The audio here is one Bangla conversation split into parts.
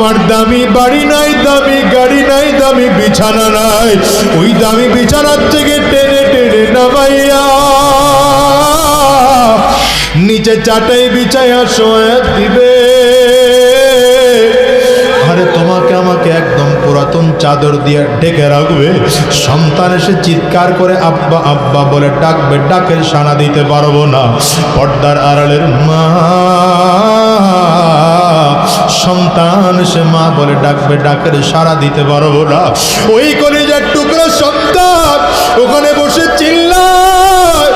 আমার দামি বাড়ি নাই, দামি গাড়ি নাই, দামি বিছানা নাই। ওই দামি বিছানার থেকে টেনে টেনে নামাইয়া নিচে চাটাই বিছাইয়া শোয়া দিবে। আরে তোমাকে আমাকে একদম পুরাতন চাদর দিয়ে ডেকে রাখবে। সন্তান এসে চিৎকার করে আব্বা আব্বা বলে ডাকবে, ডাকের সাড়া দিতে পারব না। পর্দার আড়ালের মা সন্তান সে মা বলে ডাকবে, ডাকের সারা দিতে পারব না। ওই কলিজার টুকরো সন্তান ওখানে বসে চিল্লায়।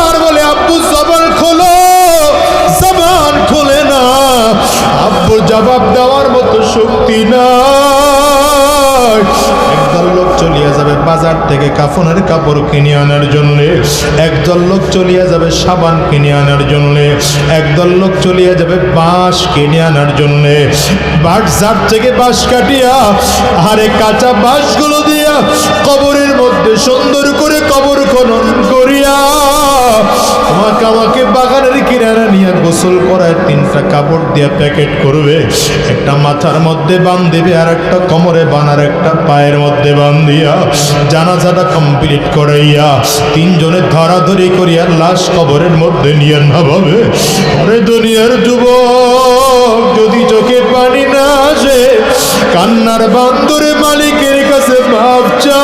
আর বলে, আব্বু, জবান খোলো। জবান খোলে না। আব্বু জবাব দেওয়ার মতো শক্তি নাই। বাজার থেকে কাফনের কাপড় কিনে আনার জন্য। একদল লোক চলিয়া যাবে সাবান কিনে আনার জন্য। একদল লোক চলিয়া যাবে বাঁশ কিনে আনার জন্য। বাটজার থেকে বাঁশ কাটিয়া, আরে কাঁচা বাঁশগুলো দিয়া কবরের মধ্যে সুন্দর করে কবর খনন বাগানের কিনারা নিয়ে গোসল করায় তিনটা কাপড় দিয়ে প্যাকেট করবে। একটা মাথার মধ্যে বান্ধিবে আর একটা কোমরে বানার একটা পায়ের মধ্যে বান্ধিয়া জানাজাটা কমপ্লিট করাইয়া তিনজনে ধরাধরি করিয়া লাশ কবরের মধ্যে নিয়ে নামাবে। আরে দুনিয়ার যুবক, যদি চোখে পানি না আসে, কান্নার বান্দরে মালিকের কাছে ভাবছা